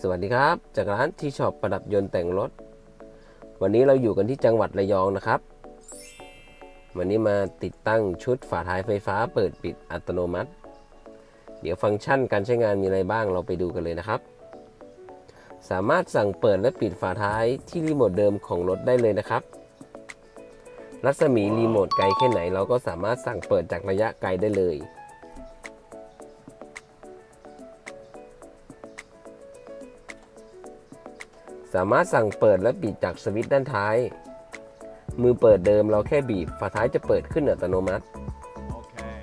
สวัสดีครับ จากร้านที่ช็อปประดับยนต์แต่งรถ วันนี้เราอยู่กันที่จังหวัดระยองนะครับ วันนี้มาติดตั้งชุดฝาท้ายไฟฟ้าเปิดปิดอัตโนมัติ เดี๋ยวฟังก์ชันการใช้งานมีอะไรบ้างเราไปดูกันเลยนะครับ สามารถสั่งเปิดและปิดฝาท้ายที่รีโมทเดิมของรถได้เลยนะครับ รัศมีรีโมทไกลแค่ไหนเราก็สามารถสั่งเปิดจากระยะไกลได้เลย สามารถสั่งเปิดและปิดจากสวิตช์ด้านท้าย มือเปิดเดิมเราแค่บีบฝาท้ายจะเปิดขึ้นอัตโนมัติ Okay.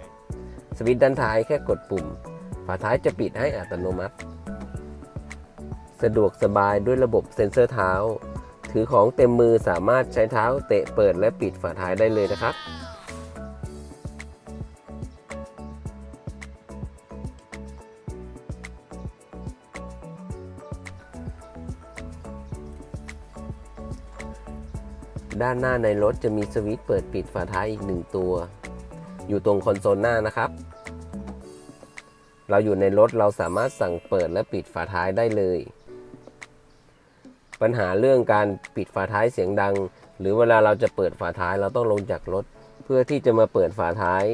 สวิตช์ด้านท้ายแค่กดปุ่ม ฝาท้ายจะปิดให้อัตโนมัติ สะดวกสบายด้วยระบบเซ็นเซอร์เท้า ถือของเต็มมือสามารถใช้เท้าเตะเปิดและปิดฝาท้ายได้เลยนะครับ ด้านหน้าในรถจะมีสวิตช์เปิดปิดฝาท้ายอีกหนึ่งตัว อยู่ตรงคอนโซลหน้านะครับ เราอยู่ในรถเราสามารถสั่งเปิดและปิดฝาท้ายได้เลย ปัญหาเรื่องการปิดฝาท้ายเสียงดัง หรือเวลาเราจะเปิดฝาท้ายเราต้องลงจากรถ เพื่อที่จะมาเปิดฝาท้าย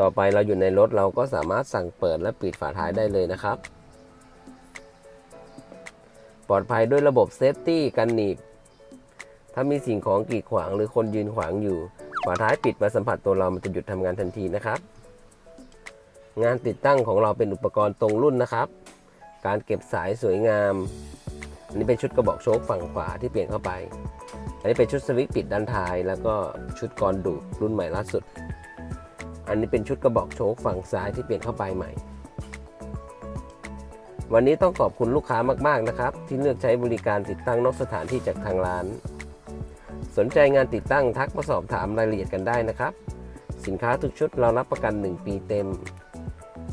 ต่อไปเราอยู่ในรถเราก็สามารถสั่งเปิดและปิดฝาท้ายได้เลยนะครับ ปลอดภัยด้วยระบบเซฟตี้กันหนีบ ถ้ามีสิ่งของกีดขวางหรือคนยืนขวางอยู่ฝาท้ายปิดมาสัมผัสตัวเรามันจะหยุดทำงานทันทีนะครับ งานติดตั้งของเราเป็นอุปกรณ์ตรงรุ่นนะครับ การเก็บสายสวยงาม อันนี้เป็นชุดกระบอกโชคฝั่งขวาที่เปลี่ยนเข้าไป อันนี้เป็นชุดสวิตปิดด้านท้าย แล้วก็ชุดกรดูดรุ่นใหม่ล่าสุด อันนี้เป็นชุดกระบอกโชคฝั่งซ้ายที่เปลี่ยนเข้าไปใหม่ วันนี้ต้องขอบคุณลูกค้ามากๆนะครับ ที่เลือกใช้บริการติดตั้งนอกสถานที่จากทางร้าน สนใจงานติดตั้งทักมาสอบถามรายละเอียดกันได้นะครับ สินค้าทุกชุดเรารับประกัน 1 ปีเต็ม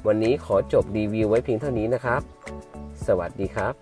วันนี้ขอจบรีวิวไว้เพียงเท่านี้นะครับ สวัสดีครับ